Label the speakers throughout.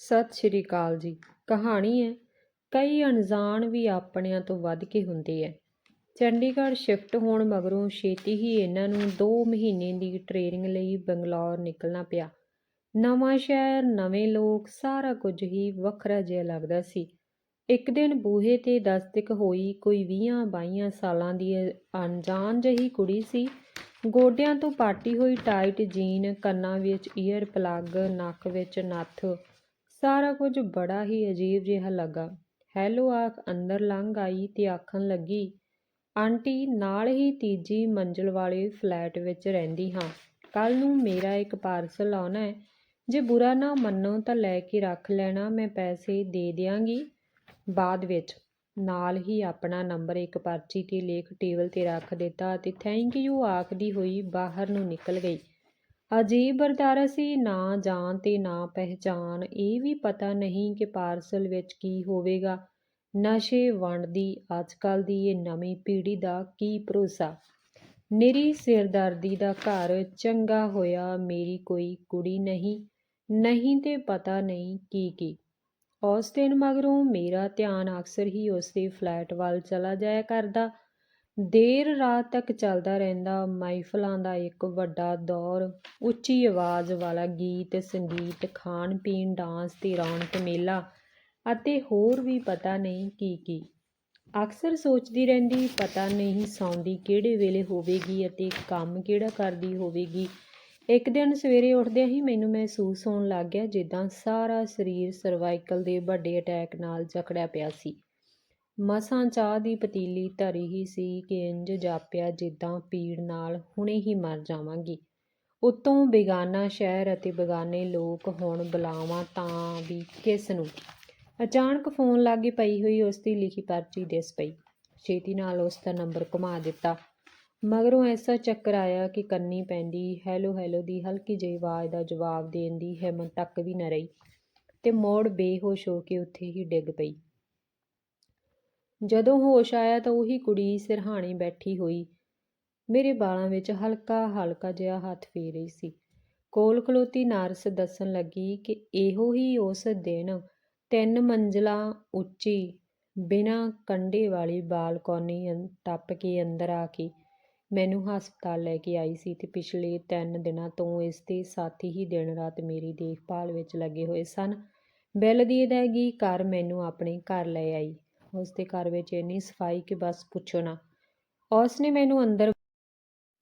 Speaker 1: ਸਤਿ ਸ਼੍ਰੀ ਅਕਾਲ ਜੀ। ਕਹਾਣੀ ਹੈ, ਕਈ ਅਣਜਾਣ ਵੀ ਆਪਣਿਆਂ ਤੋਂ ਵੱਧ ਕੇ ਹੁੰਦੇ ਐ। ਚੰਡੀਗੜ੍ਹ ਸ਼ਿਫਟ ਹੋਣ ਮਗਰੋਂ ਛੇਤੀ ਹੀ ਇਹਨਾਂ ਨੂੰ 2 ਮਹੀਨੇ ਦੀ ਟ੍ਰੇਨਿੰਗ ਲਈ ਬੰਗਲੌਰ ਨਿਕਲਣਾ ਪਿਆ। ਨਵਾਂ ਸ਼ਹਿਰ, ਨਵੇਂ ਲੋਕ, ਸਾਰਾ ਕੁਝ ਹੀ ਵੱਖਰਾ ਜਿਹਾ ਲੱਗਦਾ ਸੀ। ਇੱਕ ਦਿਨ ਬੂਹੇ ਤੇ ਦਸਤਕ ਹੋਈ ਕੋਈ 20 22 ਸਾਲਾਂ ਦੀ ਅਣਜਾਣ ਜਿਹੀ ਕੁੜੀ ਸੀ। ਗੋਡਿਆਂ ਤੋਂ ਪਾਟੀ ਹੋਈ ਟਾਈਟ ਜੀਨ ਕੰਨਾਂ ਵਿੱਚ ਈਅਰ ਪਲੱਗ, ਨੱਕ ਵਿੱਚ ਨੱਥ ਸਾਰਾ ਕੁਝ ਬੜਾ ਹੀ ਅਜੀਬ ਜਿਹਾ ਲੱਗਾ। ਹੈਲੋ ਆਖ ਅੰਦਰ ਲੰਘ ਆਈ ਤੇ ਆਖਣ ਲੱਗੀ, ਆਂਟੀ, ਨਾਲ ਹੀ ਤੀਜੀ ਮੰਜ਼ਲ ਵਾਲੇ ਫਲੈਟ ਵਿੱਚ ਰਹਿੰਦੀ ਹਾਂ। ਕੱਲ ਨੂੰ ਮੇਰਾ ਇੱਕ ਪਾਰਸਲ ਆਉਣਾ ਹੈ। ਜੇ ਬੁਰਾ ਨਾ ਮੰਨੋ ਤਾਂ ਲੈ ਕੇ ਰੱਖ ਲੈਣਾ, ਮੈਂ ਪੈਸੇ ਦੇ ਦਿਆਂਗੀ। ਬਾਅਦ ਵਿੱਚ ਨਾਲ ਹੀ ਆਪਣਾ ਨੰਬਰ ਇੱਕ ਪਰਚੀ ਤੇ ਲੇਖ ਟੇਬਲ ਤੇ ਰੱਖ ਦਿੱਤਾ ਅਤੇ ਥੈਂਕ ਯੂ ਆਖਦੀ ਹੋਈ ਬਾਹਰ ਨੂੰ ਨਿਕਲ ਗਈ। ਅਜੀਬ ਵਰਤਾਰਾ ਸੀ, ਨਾ ਜਾਣ ਤੇ ਨਾ ਪਹਿਚਾਨ ਇਹ ਵੀ ਪਤਾ ਨਹੀਂ ਕਿ ਪਾਰਸਲ ਵਿੱਚ ਕੀ ਹੋਵੇਗਾ। ਨਸ਼ੇ ਵੰਡਦੀ ਅੱਜਕੱਲ ਦੀ ਇਹ ਨਵੀਂ ਪੀੜ੍ਹੀ ਦਾ ਕੀ ਭਰੋਸਾ? ਨਿਰੀ ਸਿਰਦਰਦੀ ਦਾ ਘਰ ਚੰਗਾ ਹੋਇਆ, ਮੇਰੀ ਕੋਈ ਕੁੜੀ ਨਹੀਂ। ਨਹੀਂ ਤੇ ਪਤਾ ਨਹੀਂ ਕੀ ਕੀ। ਉਸ ਦਿਨ ਮਗਰੋਂ ਮੇਰਾ ਧਿਆਨ ਅਕਸਰ ਹੀ ਉਸਦੇ ਫਲੈਟ ਵੱਲ ਚਲਾ ਜਾਇਆ ਕਰਦਾ। ਦੇਰ ਰਾਤ ਤੱਕ ਚੱਲਦਾ ਰਹਿੰਦਾ ਮਹਿਫਲਾਂ ਦਾ ਇੱਕ ਵੱਡਾ ਦੌਰ। ਉੱਚੀ ਆਵਾਜ਼ ਵਾਲਾ ਗੀਤ, ਸੰਗੀਤ, ਖਾਣ ਪੀਣ, ਡਾਂਸ ਅਤੇ ਰੌਣਕ ਮੇਲਾ ਅਤੇ ਹੋਰ ਵੀ ਪਤਾ ਨਹੀਂ ਕੀ ਕੀ। ਅਕਸਰ ਸੋਚਦੀ ਰਹਿੰਦੀ, ਪਤਾ ਨਹੀਂ ਸੌਂਦੀ ਕਿਹੜੇ ਵੇਲੇ ਹੋਵੇਗੀ ਅਤੇ ਕੰਮ ਕਿਹੜਾ ਕਰਦੀ ਹੋਵੇਗੀ। ਇੱਕ ਦਿਨ ਸਵੇਰੇ ਉੱਠਦਿਆਂ ਹੀ ਮੈਨੂੰ ਮਹਿਸੂਸ ਹੋਣ ਲੱਗ ਗਿਆ ਜਿੱਦਾਂ ਸਾਰਾ ਸਰੀਰ ਸਰਵਾਈਕਲ ਦੇ ਵੱਡੇ ਅਟੈਕ ਨਾਲ ਜਕੜਿਆ ਪਿਆ ਸੀ। ਮਸਾਂ ਚਾਹ ਦੀ ਪਤੀਲੀ ਧਰੀ ਹੀ ਸੀ ਕਿ ਇੰਜ ਜਾਪਿਆ ਜਿੱਦਾਂ ਪੀੜ ਨਾਲ ਹੁਣੇ ਹੀ ਮਰ ਜਾਵਾਂਗੀ। ਉਤੋਂ ਬੇਗਾਨਾ ਸ਼ਹਿਰ ਅਤੇ ਬੇਗਾਨੇ ਲੋਕ ਹੁਣ ਬੁਲਾਵਾਂ ਤਾਂ ਵੀ ਕਿਸ ਨੂੰ? ਅਚਾਨਕ ਫੋਨ ਲਾਗੇ ਪਈ ਹੋਈ ਉਸ ਦੀ ਲਿਖੀ ਪਰਚੀ ਦਿਸ ਪਈ। ਛੇਤੀ ਨਾਲ ਉਸ ਦਾ ਨੰਬਰ ਘੁਮਾ ਦਿੱਤਾ। ਮਗਰੋਂ ਐਸਾ ਚੱਕਰ ਆਇਆ ਕਿ ਕੰਨੀ ਪੈਂਦੀ ਹੈਲੋ ਹੈਲੋ ਦੀ ਹਲਕੀ ਜਿਹੀ ਆਵਾਜ਼ ਦਾ ਜਵਾਬ ਦੇਣ ਦੀ ਹਿੰਮਤ ਤੱਕ ਵੀ ਨਾ ਰਹੀ ਤੇ ਮੋੜ ਬੇਹੋਸ਼ ਹੋ ਕੇ ਉੱਥੇ ਹੀ ਡਿੱਗ ਪਈ। ਜਦੋਂ ਹੋਸ਼ ਆਇਆ ਤਾਂ ਉਹੀ ਕੁੜੀ ਸਿਰਹਾਣੇ ਬੈਠੀ ਹੋਈ। ਮੇਰੇ ਬਾਲਾਂ ਵਿੱਚ ਹਲਕਾ ਹਲਕਾ ਜਿਹਾ ਹੱਥ ਫੇਰ ਰਹੀ ਸੀ। ਕੋਲ ਖਲੋਤੀ ਨਰਸ ਦੱਸਣ ਲੱਗੀ ਕਿ ਇਹੋ ਹੀ ਉਸ ਦਿਨ ਤਿੰਨ ਮੰਜ਼ਲਾ ਉੱਚੀ, ਬਿਨਾਂ ਕੰਡੇ ਵਾਲੀ ਬਾਲਕੋਨੀ ਟੱਪ ਕੇ ਅੰਦਰ ਆ ਕੇ ਮੈਨੂੰ ਹਸਪਤਾਲ ਲੈ ਕੇ ਆਈ ਸੀ ਤੇ ਪਿਛਲੇ 3 ਦਿਨਾਂ ਤੋਂ ਇਸ ਦੇ ਸਾਥੀ ਹੀ ਦਿਨ ਰਾਤ ਮੇਰੀ ਦੇਖਭਾਲ ਵਿੱਚ ਲੱਗੇ ਹੋਏ ਸਨ। ਬਿੱਲ ਦੀ ਅਦਾਇਗੀ ਕਰ ਮੈਨੂੰ ਆਪਣੇ ਘਰ ਲੈ ਆਈ। ਉਸ ਦੇ ਘਰ ਵਿੱਚ ਇੰਨੀ ਸਫ਼ਾਈ ਕਿ ਬਸ ਪੁੱਛੋ ਨਾ। ਉਸ ਨੇ ਮੈਨੂੰ ਅੰਦਰ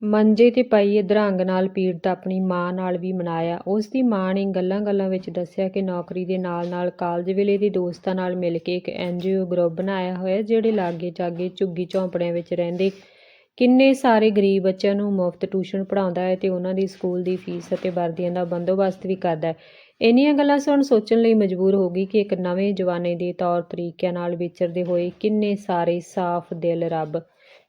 Speaker 1: ਮੰਜੇ ਤੇ ਪਈ ਅਧਰੰਗ ਨਾਲ ਪੀੜਤ ਆਪਣੀ ਮਾਂ ਨਾਲ ਵੀ ਮਨਾਇਆ। ਉਸ ਦੀ ਮਾਂ ਨੇ ਗੱਲਾਂ-ਗੱਲਾਂ ਵਿੱਚ ਦੱਸਿਆ ਕਿ ਨੌਕਰੀ ਦੇ ਨਾਲ-ਨਾਲ ਕਾਲਜ ਵੇਲੇ ਦੇ ਦੋਸਤਾਂ ਨਾਲ ਮਿਲ ਕੇ ਇੱਕ ਐਨਜੀਓ ਗਰੁੱਪ ਬਣਾਇਆ ਹੋਇਆ, ਜਿਹੜੇ ਲਾਗੇ ਚਾਗੇ ਝੁੱਗੀ ਝੌਂਪੜਿਆਂ ਵਿੱਚ ਰਹਿੰਦੇ। ਕਿੰਨੇ ਸਾਰੇ ਗਰੀਬ ਬੱਚਿਆਂ ਨੂੰ ਮੁਫਤ ਟਿਊਸ਼ਨ ਪੜ੍ਹਾਉਂਦਾ ਹੈ ਤੇ ਉਹਨਾਂ ਦੀ ਸਕੂਲ ਦੀ ਫੀਸ ਅਤੇ ਵਰਦੀਆਂ ਦਾ ਬੰਦੋਬਸਤ ਵੀ ਕਰਦਾ ਹੈ। ਇੰਨੀਆਂ ਗੱਲਾਂ ਸੁਣ ਸੋਚਣ ਲਈ ਮਜਬੂਰ ਹੋ ਗਈ ਕਿ ਇੱਕ ਨਵੇਂ ਜਵਾਨੇ ਦੇ ਤੌਰ ਤਰੀਕਿਆਂ ਨਾਲ ਵਿਚਰਦੇ ਹੋਏ ਕਿੰਨੇ ਸਾਰੇ ਸਾਫ਼ ਦਿਲ ਰੱਬ।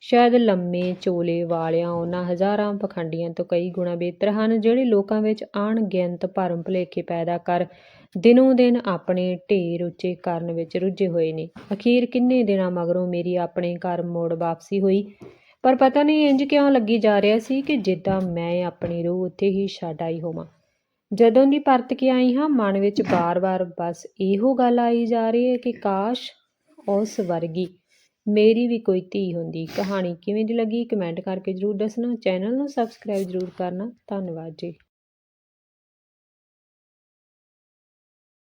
Speaker 1: ਸ਼ਾਇਦ ਲੰਮੇ ਚੋਲੇ ਵਾਲਿਆਂ ਉਹਨਾਂ ਹਜ਼ਾਰਾਂ ਪਖੰਡੀਆਂ ਤੋਂ ਕਈ ਗੁਣਾ ਬਿਹਤਰ ਹਨ ਜਿਹੜੇ ਲੋਕਾਂ ਵਿੱਚ ਅਣਗਿਣਤ ਭਰਮ ਭੁਲੇਖੇ ਪੈਦਾ ਕਰ ਦਿਨੋਂ ਦਿਨ ਆਪਣੇ ਢੇਰ ਉੱਚੇ ਕਰਨ ਵਿੱਚ ਰੁੱਝੇ ਹੋਏ ਨੇ। ਅਖੀਰ ਕਿੰਨੇ ਦਿਨਾਂ ਮਗਰੋਂ ਮੇਰੀ ਆਪਣੇ ਘਰ ਮੋੜ ਵਾਪਸੀ ਹੋਈ। ਪਰ ਪਤਾ ਨਹੀਂ ਇੰਜ ਕਿਉਂ ਲੱਗੀ ਜਾ ਰਿਹਾ ਸੀ ਕਿ ਜਿੱਦਾਂ ਮੈਂ ਆਪਣੀ ਰੂਹ ਉੱਥੇ ਹੀ ਛੱਡ ਆਈ ਹੋਵਾਂ। ਜਦੋਂ ਦੀ ਪਰਤ ਕੇ ਆਈ ਹਾਂ, ਮਨ ਵਿੱਚ ਬਾਰ-ਬਾਰ ਬਸ ਇਹੋ ਗੱਲ ਆਈ ਜਾ ਰਹੀ ਹੈ ਕਿ ਕਾਸ਼ ਉਸ ਵਰਗੀ ਮੇਰੀ ਵੀ ਕੋਈ ਧੀ ਹੁੰਦੀ। ਕਹਾਣੀ ਕਿਵੇਂ ਦੀ ਲੱਗੀ, ਕਮੈਂਟ ਕਰਕੇ ਜਰੂਰ ਦੱਸਣਾ, ਚੈਨਲ ਨੂੰ ਸਬਸਕ੍ਰਾਈਬ ਜਰੂਰ ਕਰਨਾ। ਧੰਨਵਾਦ ਜੀ।